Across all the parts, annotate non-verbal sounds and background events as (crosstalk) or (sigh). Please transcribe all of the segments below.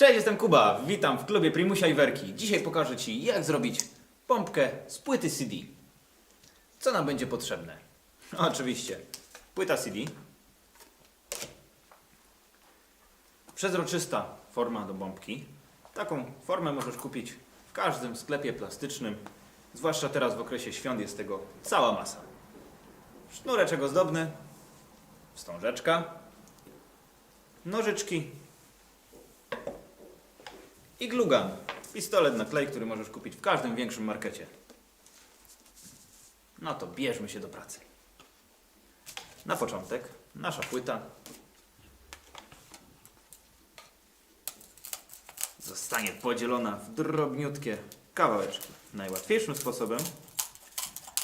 Cześć, jestem Kuba. Witam w klubie Primusia i Werki. Dzisiaj pokażę Ci, jak zrobić pompkę z płyty CD. Co nam będzie potrzebne? (laughs) Oczywiście, płyta CD, przezroczysta forma do bombki. Taką formę możesz kupić w każdym sklepie plastycznym, zwłaszcza teraz w okresie świąt jest tego cała masa. Sznureczek ozdobny, wstążeczka, nożyczki i glugan. Pistolet na klej, który możesz kupić w każdym większym markecie. No to bierzmy się do pracy. Na początek nasza płyta zostanie podzielona w drobniutkie kawałeczki. Najłatwiejszym sposobem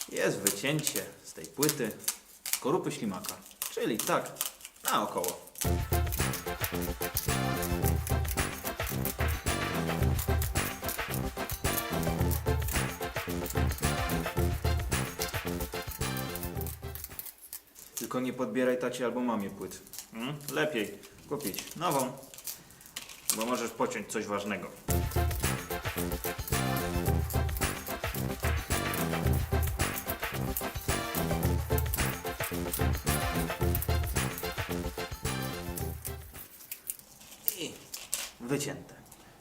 jest wycięcie z tej płyty skorupy ślimaka, czyli tak naokoło. Tylko nie podbieraj tacie albo mamie płyt. Mm? Lepiej kupić nową, bo możesz pociąć coś ważnego. I wycięte.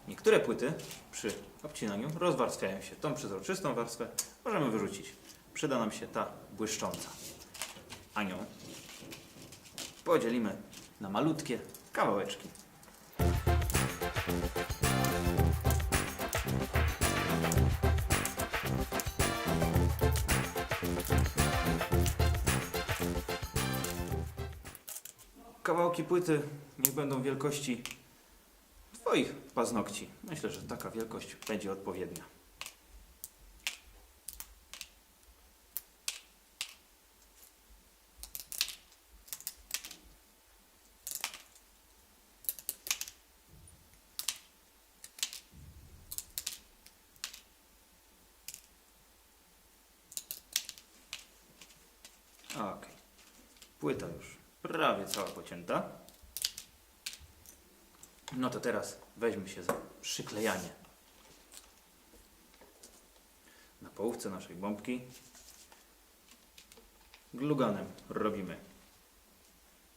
Niektóre płyty przy obcinaniu rozwarstwiają się. Tą przezroczystą warstwę możemy wyrzucić. Przyda nam się ta błyszcząca. Anią podzielimy na malutkie kawałeczki. Kawałki płyty niech będą wielkości Twoich paznokci. Myślę, że taka wielkość będzie odpowiednia. Ok. Płyta już prawie cała pocięta. No to teraz weźmy się za przyklejanie. Na połówce naszej bombki gluganem robimy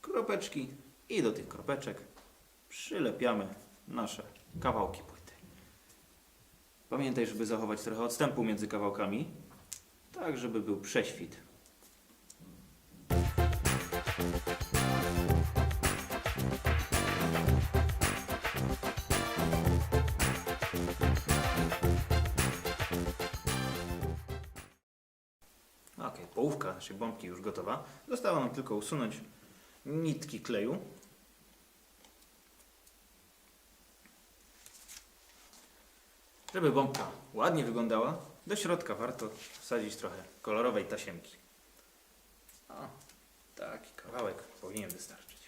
kropeczki i do tych kropeczek przylepiamy nasze kawałki płyty. Pamiętaj, żeby zachować trochę odstępu między kawałkami, tak żeby był prześwit. Ok, połówka naszej bombki już gotowa. Zostało nam tylko usunąć nitki kleju. Żeby bombka ładnie wyglądała, do środka warto wsadzić trochę kolorowej tasiemki. O, taki kawałek powinien wystarczyć.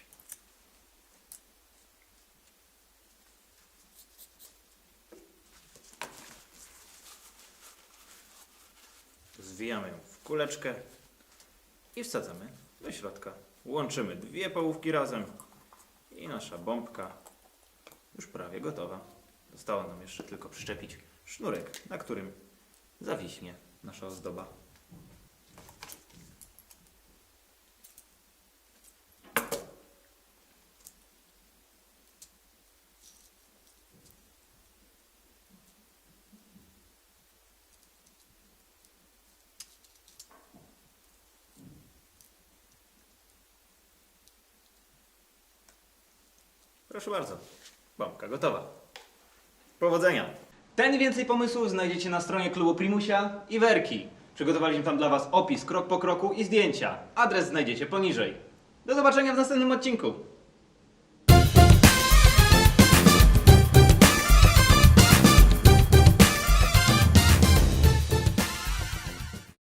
Zwijamy ją kuleczkę i wsadzamy do środka. Łączymy dwie połówki razem i nasza bombka już prawie gotowa. Zostało nam jeszcze tylko przyczepić sznurek, na którym zawiśnie nasza ozdoba. Proszę bardzo, bombka gotowa. Powodzenia! Ten więcej pomysłów znajdziecie na stronie klubu Primusia i Werki. Przygotowaliśmy tam dla Was opis krok po kroku i zdjęcia. Adres znajdziecie poniżej. Do zobaczenia w następnym odcinku.